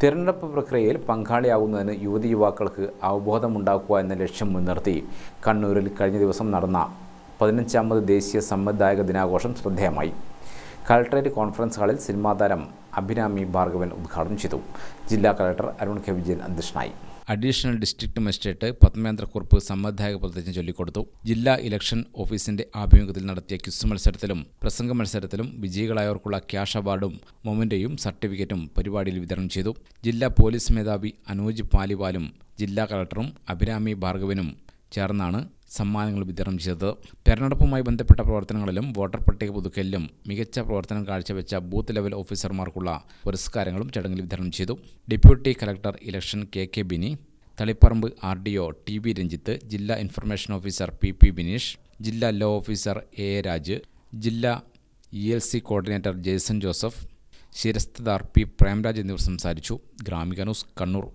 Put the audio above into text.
തിരഞ്ഞെടുപ്പ് പ്രക്രിയയിൽ പങ്കാളിയാകുന്നതിന് യുവതി യുവാക്കൾക്ക് അവബോധമുണ്ടാക്കുക എന്ന ലക്ഷ്യം മുൻനിർത്തി കണ്ണൂരിൽ കഴിഞ്ഞ ദിവസം നടന്ന പതിനഞ്ചാമത് ദേശീയ സമ്മതിദായക ദിനാഘോഷം ശ്രദ്ധേയമായി. കളക്ടറേറ്റ് കോൺഫറൻസ് ഹാളിൽ സിനിമാ താരം അഭിരാമി ഭാർഗവൻ ഉദ്ഘാടനം ചെയ്തു. ജില്ലാ കളക്ടർ അരുൺ കെ വിജയൻ അധ്യക്ഷനായി. അഡീഷണൽ ഡിസ്ട്രിക്ട് മജിസ്ട്രേറ്റ് പത്മേന്ദ്രക്കുറിപ്പ് സമ്മതിദായക പ്രതിജ്ഞ ചൊല്ലിക്കൊടുത്തു. ജില്ലാ ഇലക്ഷൻ ഓഫീസിന്റെ ആഭിമുഖ്യത്തിൽ നടത്തിയ ക്വിസ് മത്സരത്തിലും പ്രസംഗ മത്സരത്തിലും വിജയികളായവർക്കുള്ള ക്യാഷ് അവാർഡും മൊമെന്റയും സർട്ടിഫിക്കറ്റും പരിപാടിയിൽ വിതരണം ചെയ്തു. ജില്ലാ പോലീസ് മേധാവി അനൂജ് പാലിവാലും ജില്ലാ കളക്ടറും അഭിരാമി ഭാർഗവനും ചേർന്നാണ് സമ്മാനങ്ങൾ വിതരണം ചെയ്തത്. തെരഞ്ഞെടുപ്പുമായി ബന്ധപ്പെട്ട പ്രവർത്തനങ്ങളിലും വോട്ടർ പട്ടിക പുതുക്കലിലും മികച്ച പ്രവർത്തനം കാഴ്ചവെച്ച ബൂത്ത് ലെവൽ ഓഫീസർമാർക്കുള്ള പുരസ്കാരങ്ങളും ചടങ്ങിൽ വിതരണം ചെയ്തു. Deputy collector election K K Bini Taliparamba R D O T V Ranjith ജില്ലാ information officer P P Bineesh ജില്ലാ ലോ ഓഫീസർ എ രാജ് ജില്ലാ E L C coordinator Jason Joseph ശിരസ്തദാർ P Premraj എന്നിവർ സംസാരിച്ചു. ഗ്രാമിക ന്യൂസ് കണ്ണൂർ.